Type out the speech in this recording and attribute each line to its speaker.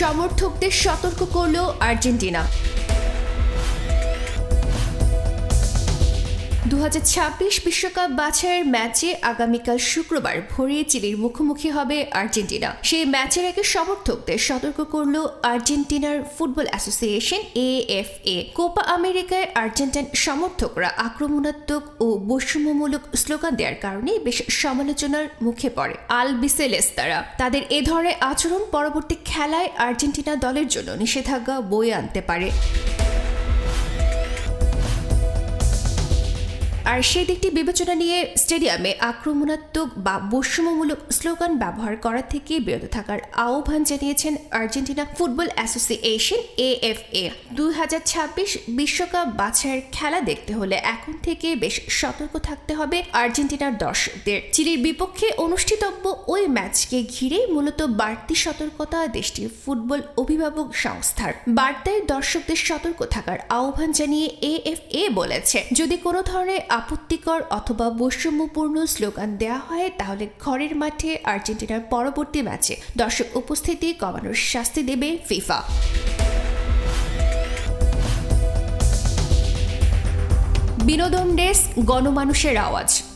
Speaker 1: সমর্থকদের সতর্ক করল আর্জেন্টিনা। দু বিশ্বকাপ বাছাইয়ের ম্যাচে আগামীকাল শুক্রবার ভোরে চিলির মুখোমুখি হবে আর্জেন্টিনা। সেই ম্যাচের আগে সমর্থকদের সতর্ক করল আর্জেন্টিনার ফুটবল অ্যাসোসিয়েশন এএফএ। কোপা আমেরিকায় আর্জেন্টাইন সমর্থকরা আক্রমণাত্মক ও বৈষম্যমূলক স্লোগান দেওয়ার কারণে বেশ সমালোচনার মুখে পড়ে। আল বিসেলেস তারা। তাদের এ ধরনের আচরণ পরবর্তী খেলায় আর্জেন্টিনা দলের জন্য নিষেধাজ্ঞা বয়ে আনতে পারে। আর সেই দিকটি বিবেচনা নিয়ে স্টেডিয়ামে আক্রমণাত্মক বা বৈষম্যমূলক স্লোগান ব্যবহার করা থেকে বিরত থাকার আহ্বান জানিয়েছেন আর্জেন্টিনা ফুটবল অ্যাসোসিয়েশন এএফএ। দুই হাজার ছাব্বিশ বিশ্বকাপ বাছাইয়ের খেলা দেখতে হলে এখন থেকে বেশ সতর্ক থাকতে হবে আর্জেন্টিনার দর্শকদের। চিলির বিপক্ষে অনুষ্ঠিতব্য ওই ম্যাচকে ঘিরে মূলত বাড়তি সতর্কতা দেশটির ফুটবল অভিভাবক সংস্থার। বার্তায় দর্শকদের সতর্ক থাকার আহ্বান জানিয়ে এএফএ বলেছে, যদি কোনো ধরনের আপত্তিকর অথবা বৈষম্যপূর্ণ স্লোগান দেওয়া হয়, তাহলে ঘরের মাঠে আর্জেন্টিনার পরবর্তী ম্যাচে দর্শক উপস্থিতি কমানোর শাস্তি দেবে ফিফা। বিনোদন ডেস্ক, গণমানুষের আওয়াজ।